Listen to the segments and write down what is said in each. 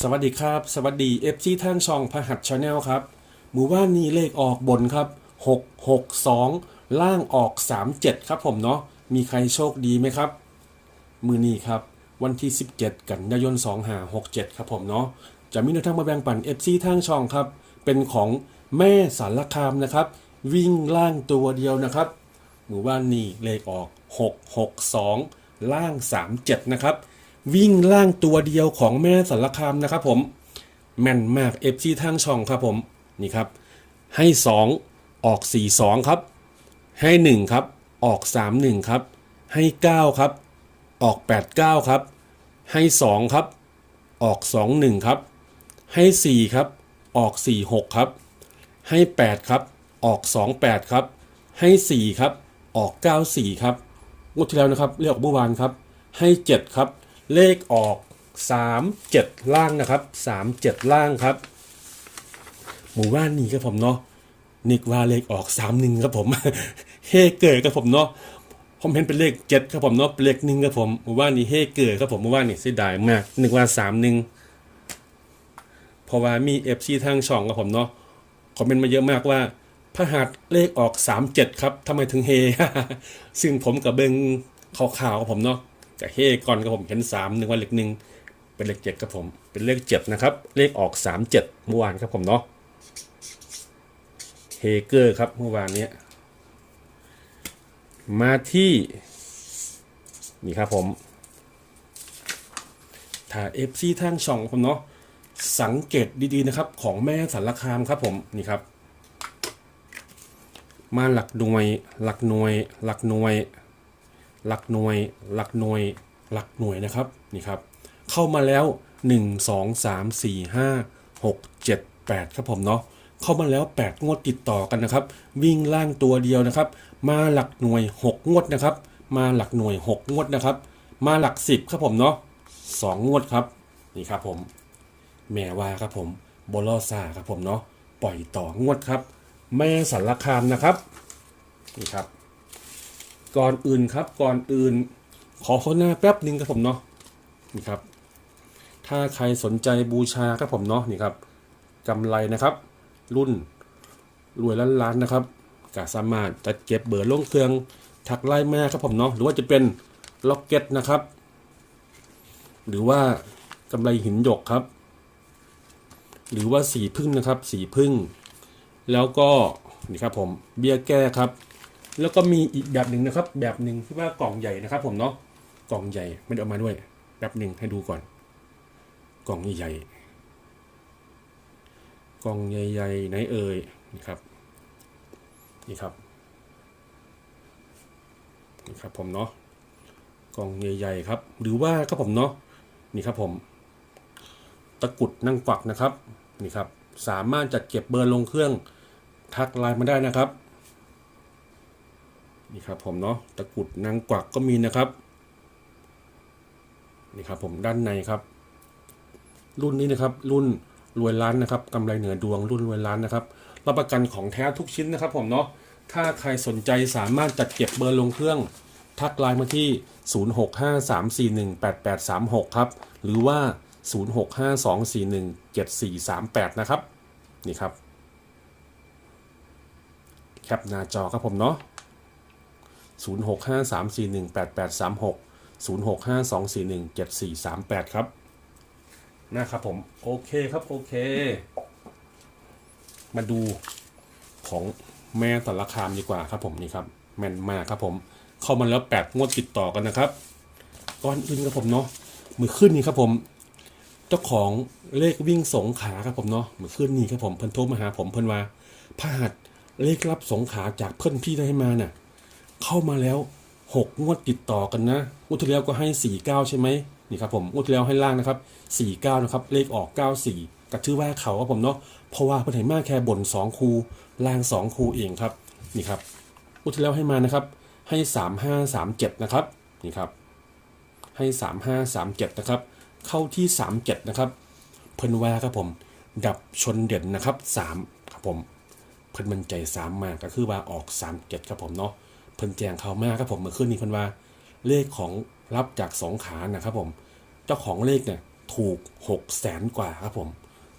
สวัสดีครับ สวัสดีเอฟซีท่านช่องพหัสชาแนลครับหมู่บ้านนี้เลขออกบนครับ 662 ล่างออก 37 ครับผมเนาะมีใครโชคดีไหมครับ มือนี้ครับ วันที่ 17 กันยายน2567 ครับผมเนาะจะมีแนวทางมาแบ่งปัน FC ทางช่องครับ เป็นของแม่สารคามนะครับ วิ่งล่างตัวเดียวนะครับ หมู่บ้านนี้เลขออก 662 ล่าง 37 นะครับ วิ่งล่างตัวเดียวของแม่สารคามนะครับผมแม่นมาก FC ทางช่องครับผมนี่ครับ ให้ 2 ออก 4 2 ครับ ให้ 1 ครับ ออก 3 1 ครับ ให้ 9 ครับ ออก 8 9 ครับ ให้ 2 ครับ ออก 2 1 ครับ ให้ 4 ครับ ออก 4 6 ครับ ให้ 8 ครับ ออก 2 8 ครับ ให้ 4 ครับ ออก 9 4 ครับงวดที่แล้วนะครับเลขออกเมื่อวานครับ ให้ 7 ครับ เลขออก 3 7 ล่างนะครับ 3 7 ล่างครับ หมู่บ้านนี้ครับผมเนาะนิกว่าเลขออก3 1ครับผม เฮเกิดครับผมเนาะผมเห็นเป็นเลข7ครับผมเนาะเป็นเลขหนึ่งครับผมหมู่บ้านนี้เฮเกิดครับผมหมู่บ้านนี้เสียดายมากนึกว่า3 1เพราะว่ามี FC ทางช่องครับผมเนาะคอมเมนต์มาเยอะมากว่าพระหัสเลขออก37ครับทำไมถึงเฮซึ่งผมกับเบิงข่าวๆกับผมเนาะ กับเฮก่อนกับผมเห็น3นึกว่าเลขหนึ่งเป็นเลข7ครับผม เป็นเลข7นะครับ เลขออก37เมื่อวานครับผมเนาะเฮเกอร์ครับเมื่อวานเนี้ยมาที่ นี่ครับผมถ้าเอฟซีทางช่องผมเนาะสังเกตดีๆนะครับ ของแม่สารคามครับผมนี่ครับ มาหลักหน่วย หลักหน่วย หลักหน่วย หลักหน่วย หลักหน่วย หลักหน่วยนะครับนี่ครับ เข้ามาแล้ว 1 2 3 4 5 6 7 8 ครับผมเนาะเข้ามาแล้ว 8 งวดติดต่อกันนะครับ วิ่งล่างตัวเดียวนะครับ มาหลักหน่วย 6 งวดนะครับ มาหลักหน่วย 6 งวดนะครับ มาหลัก 10 ครับผมเนาะ2งวดครับนี่ครับผมแม่วาครับผมบลอซาครับผมเนาะปล่อยต่องวดครับ แม่สารคามนะครับนี่ครับ ก่อนอื่นครับ ก่อนอื่น ขอเข้าหน้าแป๊บหนึ่งครับผมเนาะนี่ครับ ถ้าใครสนใจบูชาครับผมเนาะนี่ครับกำไรนะครับ รุ่นรวยล้านล้านนะครับก็สามารถจัดเก็บเบอร์ลงเครื่องถักไล่แม่ครับผมเนาะหรือว่าจะเป็นล็อกเก็ตนะครับ หรือว่ากำไรหินหยกครับ หรือว่าสีพึ่งนะครับ สีพึ่ง แล้วก็นี่ครับผมเบี้ยแก้ครับ แล้วก็มีอีกแบบหนึ่งนะครับ แบบหนึ่งที่ว่ากล่องใหญ่นะครับ ผมเนาะกล่องใหญ่ไม่ได้เอามาด้วยแป๊บหนึ่งให้ดูก่อน กล่องใหญ่กล่องใหญ่ๆไหนเอ่ยนี่ครับนี่ครับนี่ครับผมเนาะกล่องใหญ่ๆครับ หรือว่าครับผมเนาะนี่ครับผม ตะกุดนั่งฝักนะครับนี่ครับ สามารถจัดเก็บเบอร์ลงเครื่องทักไลน์มาได้นะครับ นี่ครับผมเนาะตะกุดนางกวักก็มีนะครับ นี่ครับผมด้านในครับ รุ่นนี้นะครับ รุ่นรวยล้านนะครับกำไรเหนือดวงรุ่นรวยล้านนะครับรับประกันของแท้ทุกชิ้นนะครับ ผมเนาะถ้าใครสนใจสามารถจัดเก็บเบอร์ลงเครื่อง ทักไลน์มาที่ 0653418836 ครับ หรือว่า 0652417438 นะครับ นี่ครับ แคปหน้าจอครับผมเนาะ 0653418836 0652417438 ครับ นะครับผม โอเคครับโอเค มาดูของแม่สารคามดีกว่าครับผมนี่ครับ แม่นมากครับผม เข้ามาแล้วแปดงวดติดต่อกันนะครับก่อนอื่นครับผมเนาะมือขึ้นนี่ครับผม เจ้าของเลขวิ่งสงขาครับผมเนาะมือขึ้นนี่ครับผมเพิ่นโทรมาหาผมเพิ่นว่าพาดเลขรับสงขาจากเพื่อนพี่ได้มาน่ะ เข้ามาแล้วหกงวดติดต่อกันนะงวดที่แล้วก็ให้สี่เก้าใช่ไหมนี่ครับผมงวดที่แล้วให้ล่างนะครับสี่เก้านะครับ เลขออกเก้าสี่ก็ชื่อว่าเขาครับผมเนาะเพราะว่าเพิ่นให้มาแค่บนสองคูล่างสองคูเองครับนี่ครับงวดที่แล้วให้มานะครับ ให้สามห้าสามเจ็ดนะครับนี่ครับให้สามห้าสามเจ็ดนะครับ เข้าที่สามเจ็ดนะครับ เพิ่นว่าครับผม ดับชนเด่นนะครับสามครับผม เพิ่นมั่นใจสามมากก็คือว่าออกสามเจ็ดครับผมเนาะ พิ่นแจ้งเขามากครับผมเมื่อคืนนี้เพิ่นว่าเลขของรับจากสองขานะครับผม เจ้าของเลขเนี่ยถูกหกแสนกว่าครับผม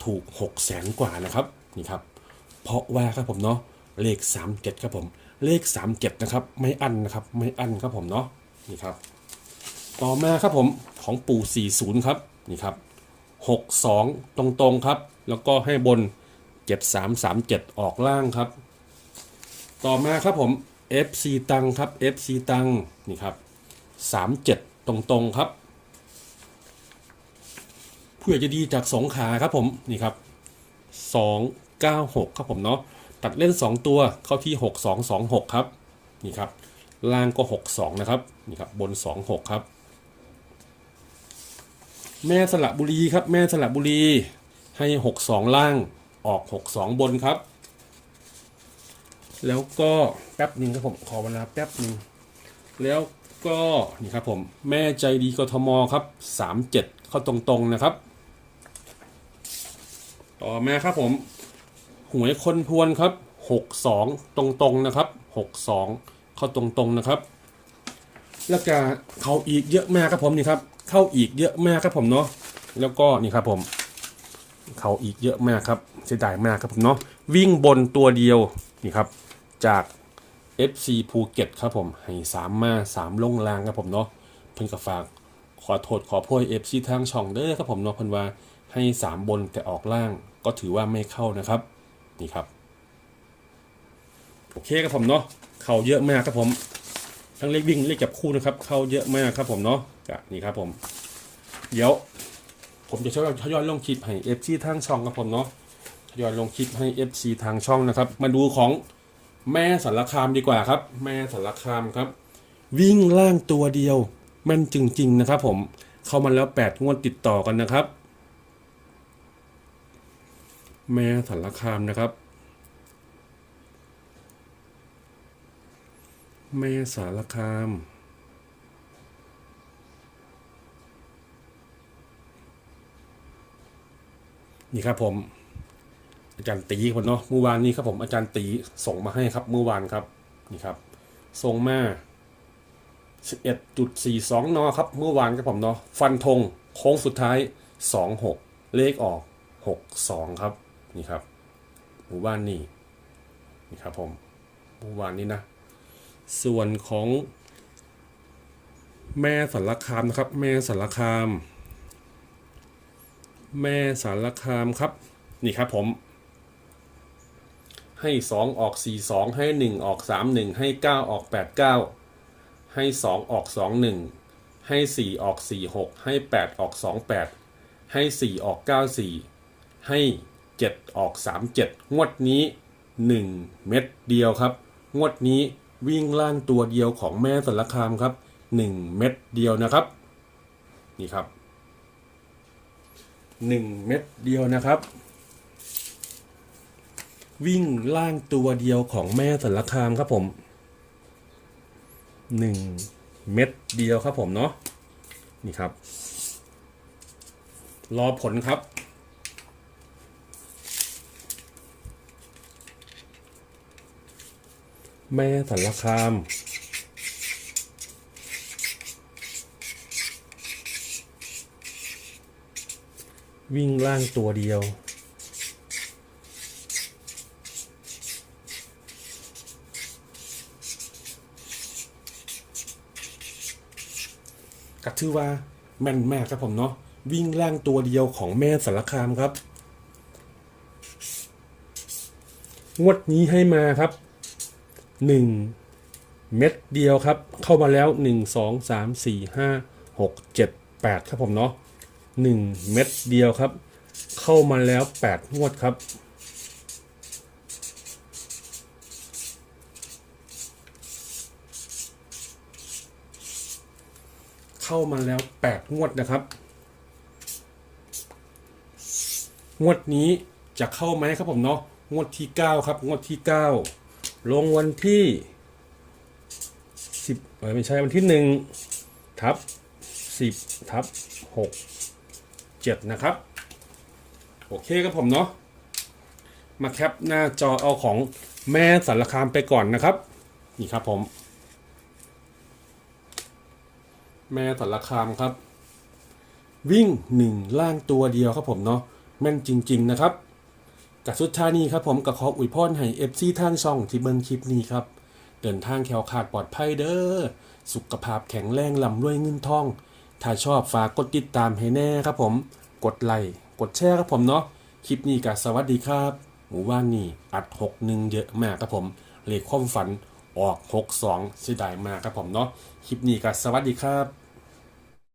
ถูกหกแสนกว่านะครับนี่ครับ เพราะว่าครับผมเนาะเลขสามเจ็ดครับผม เลขสามเจ็ดนะครับไม่อั้นนะครับไม่อั้นครับผมเนาะนี่ครับ ต่อมาครับผมของปู่40ครับนี่ครับ62 ตรงๆครับ แล้วก็ให้บน 7337 ออกล่างครับ ต่อมาครับผม FC ตังครับ FC ตังนี่ครับ37ตรงๆครับผู้ใหญ่ใจะดีจากสองขาครับผมนี่ครับ296ครับผมเนาะตัดเล่น 2 ตัวเข้าที่ 6226 ครับ นี่ครับ ล่างก็ 62 นะครับ นี่ครับ บน 26 ครับ แม่สระบุรีครับ แม่สระบุรีให้ 62 ล่างออก 62 บนครับ แล้วก็แป๊บหนึ่งครับผมขอเวลาแป๊บหนึ่งแล้วก็นี่ครับผมแม่ใจดีกทมครับ37เจ็ดเข้าตรงๆนะครับ ต่อมาครับผมหวยคนพวนครับ62ตรงๆนะครับ62เข้าตรงๆนะครับ แล้วก็เขาอีกเยอะมากครับผมนี่ครับเข้าอีกเยอะมากครับผมเนาะแล้วก็นี่ครับผมเขาอีกเยอะมากครับเสียดายมากครับผมเนาะวิ่งบนตัวเดียวนี่ครับ จาก FC ภูเก็ตครับผมให้สามมาสามลงลางครับผมเนาะเพิ่นก็ฝากขอโทษขอโพย FC ทางช่องเด้อครับผมเนาะเพิ่นว่าให้สามบนแต่ออกล่างก็ถือว่าไม่เข้านะครับนี่ครับโอเคครับผมเนาะเข้าเยอะมากครับผม ทั้งเลขวิ่งเลขจับคู่นะครับ เข้าเยอะมากครับผมเนาะก็นี่ครับผม เดี๋ยว ผมจะทยอยทยอยลงคลิปให้ FC ทางช่องครับผมเนาะทยอยลงคลิปให้ FC ทางช่องนะครับ มาดูของ แม่สารคามดีกว่าครับ แม่สารคามครับ วิ่งล่างตัวเดียว แมันจริง ๆ นะครับ ผมเข้ามาแล้ว 8 งวดติดต่อกันนะครับ แม่สารคามนะครับ แม่สารคามนี่ครับผม อาจารย์ตีครับเนาะเมื่อวานนี้ครับผมอาจารย์ตีส่งมาให้ครับเมื่อวานครับนี่ครับส่งมา 11.42 นอครับ เมื่อวานครับผมเนาะฟันธงโค้งสุดท้าย 26 เลขออก 62 ครับ นี่ครับหมู่บ้านนี่นี่ครับผมเมื่อวานนี้นะ ส่วนของแม่สารคามนะครับ แม่สารคาม แม่สารคามครับ นี่ครับผม ให้ 2 ออก 4 2 ให้ 1 ออก 3 1 ให้ 9 ออก 8 9 ให้ 2 ออก 2 1 ให้ 4 ออก 4 6 ให้ 8 ออก 2 8 ให้ 4 ออก 9 4 ให้ 7 ออก 3 7 งวดนี้ 1 เม็ดเดียวครับ งวดนี้วิ่งล่างตัวเดียวของแม่สารคามครับ 1 เม็ดเดียวนะครับ นี่ครับ 1 เม็ดเดียวนะครับ วิ่งล่างตัวเดียวของแม่สารคามครับผม1เม็ดเดียวครับผมเนาะนี่ครับ รอผลครับ แม่สารคามวิ่งล่างตัวเดียว ก็ถือว่าแม่นมากครับผมเนาะวิ่งล่างตัวเดียวของแม่สารคามครับ งวดนี้ให้มาครับหนึ่งเม็ดเดียวครับ เข้ามาแล้วหนึ่งสองสามสี่ห้าหกเจ็ดแปดครับผมเนาะหนึ่งเม็ดเดียวครับ เข้ามาแล้วแปดงวดครับ เข้ามาแล้ว 8 งวดนะครับ งวดนี้จะเข้าไหมครับผมเนาะงวดที่ 9 ครับ งวดที่ 9 ลงวันที่ 10ไม่ใช่วันที่ 1 ทับ 10 ทับ 6 7 นะครับ โอเคครับผมเนาะมาแคปหน้าจอเอาของแม่สารคามไปก่อนนะครับ นี่ครับผม แม่สารคามครับ วิ่ง1ล่างตัวเดียวครับผมเนาะแม่นจริง ๆ นะครับกับสุดท้ายนี้ครับผมก็ขออวยพรให้ FC ทางช่องที่เบิ่งคลิปนี้ครับ เดินทางแคล้วคาดปลอดภัยเด้อสุขภาพแข็งแรงลำรวยเงินทอง ถ้าชอบฝากกดติดตามให้แน่ครับผม กดไลค์กดแชร์ครับผมเนาะคลิปนี้ก็สวัสดีครับ หมู่บ้านนี่อัด6กหนึ่งเยอะมากครับผมเลขความฝัน ออก 6 2เสียดายมากครับผมเนาะคลิปนี้ก็สวัสดีครับ